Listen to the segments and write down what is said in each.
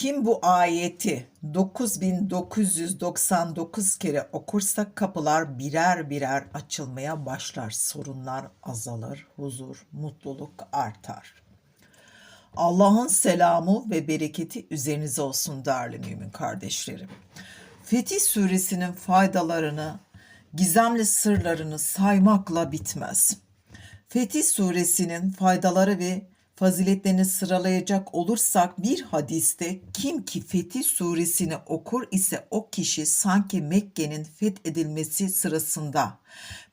Kim bu ayeti 9999 kere okursa kapılar birer birer açılmaya başlar. Sorunlar azalır, huzur, mutluluk artar. Allah'ın selamı ve bereketi üzerinize olsun değerli mümin kardeşlerim. Fetih suresinin faydalarını, gizemli sırlarını saymakla bitmez. Fetih suresinin faydaları ve faziletlerini sıralayacak olursak bir hadiste kim ki Fetih suresini okur ise o kişi sanki Mekke'nin fethedilmesi sırasında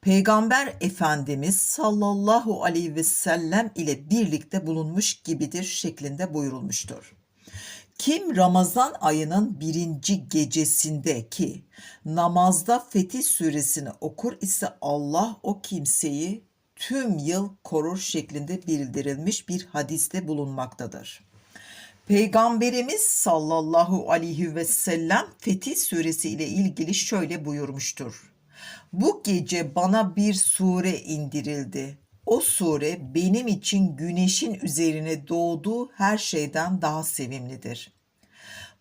Peygamber Efendimiz sallallahu aleyhi ve sellem ile birlikte bulunmuş gibidir şeklinde buyurulmuştur. Kim Ramazan ayının birinci gecesinde ki namazda Fetih suresini okur ise Allah o kimseyi tüm yıl korur şeklinde bildirilmiş bir hadiste bulunmaktadır. Peygamberimiz sallallahu aleyhi ve sellem Fetih suresi ile ilgili şöyle buyurmuştur. Bu gece bana bir sure indirildi. O sure benim için güneşin üzerine doğduğu her şeyden daha sevimlidir.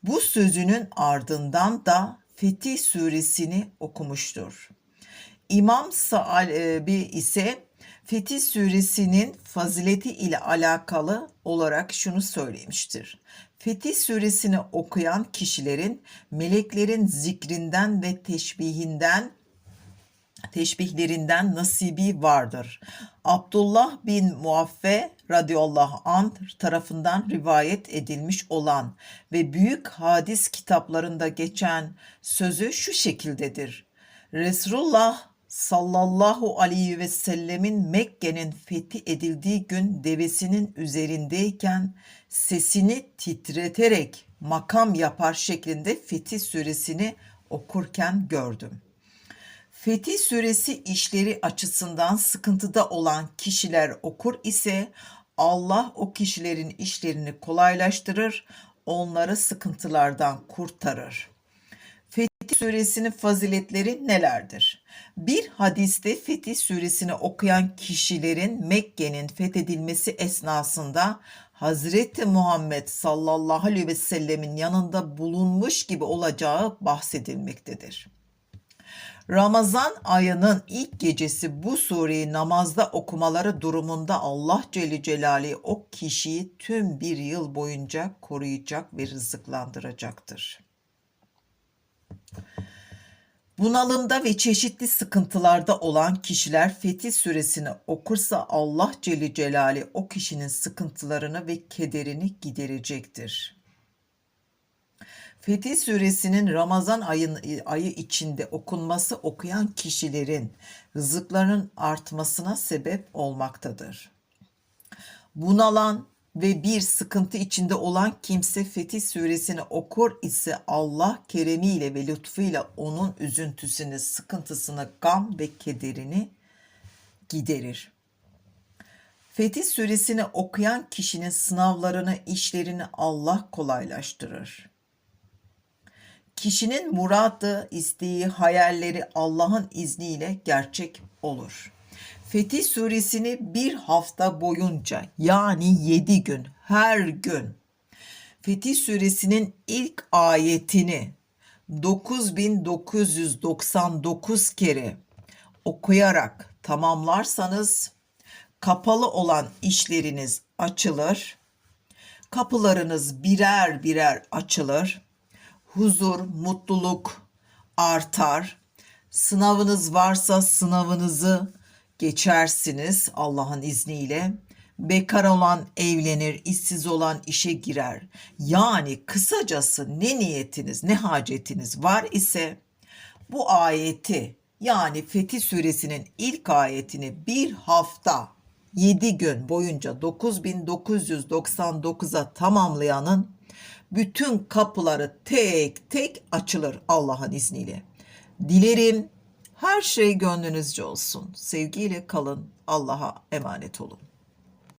Bu sözünün ardından da Fetih suresini okumuştur. İmam Sa'albi ise Fetih suresinin fazileti ile alakalı olarak şunu söylemiştir. Fetih suresini okuyan kişilerin meleklerin zikrinden ve teşbihinden teşbihlerinden nasibi vardır. Abdullah bin Muaffe radıyallahu anh tarafından rivayet edilmiş olan ve büyük hadis kitaplarında geçen sözü şu şekildedir. Resulullah sallallahu aleyhi ve sellemin Mekke'nin fethi edildiği gün devesinin üzerindeyken sesini titreterek makam yapar şeklinde Fetih suresini okurken gördüm. Fetih suresi işleri açısından sıkıntıda olan kişiler okur ise Allah o kişilerin işlerini kolaylaştırır, onları sıkıntılardan kurtarır. Fetih suresinin faziletleri nelerdir? Bir hadiste Fetih suresini okuyan kişilerin Mekke'nin fethedilmesi esnasında Hazreti Muhammed sallallahu aleyhi ve sellemin yanında bulunmuş gibi olacağı bahsedilmektedir. Ramazan ayının ilk gecesi bu sureyi namazda okumaları durumunda Allah Celle Celaluhu o kişiyi tüm bir yıl boyunca koruyacak ve rızıklandıracaktır. Bunalımda ve çeşitli sıkıntılarda olan kişiler Fetih suresini okursa Allah Celle Celaluhu o kişinin sıkıntılarını ve kederini giderecektir. Fetih suresinin Ramazan ayın, ayı içinde okunması okuyan kişilerin rızıklarının artmasına sebep olmaktadır. Bunalan, ve bir sıkıntı içinde olan kimse Fetih suresini okur ise Allah keremiyle ve lütfuyla onun üzüntüsünü, sıkıntısını, gam ve kederini giderir. Fetih suresini okuyan kişinin sınavlarını, işlerini Allah kolaylaştırır. Kişinin muradı, isteği, hayalleri Allah'ın izniyle gerçek olur.'' Fetih suresini bir hafta boyunca yani yedi gün her gün Fetih suresinin ilk ayetini 9999 kere okuyarak tamamlarsanız kapalı olan işleriniz açılır. Kapılarınız birer birer açılır. Huzur, mutluluk artar. Sınavınız varsa sınavınızı geçersiniz Allah'ın izniyle. Bekar olan evlenir, işsiz olan işe girer. Yani kısacası ne niyetiniz, ne hacetiniz var ise bu ayeti yani Fetih suresinin ilk ayetini bir hafta 7 gün boyunca 9999'a tamamlayanın bütün kapıları tek tek açılır Allah'ın izniyle. Dilerim her şey gönlünüzce olsun. Sevgiyle kalın. Allah'a emanet olun.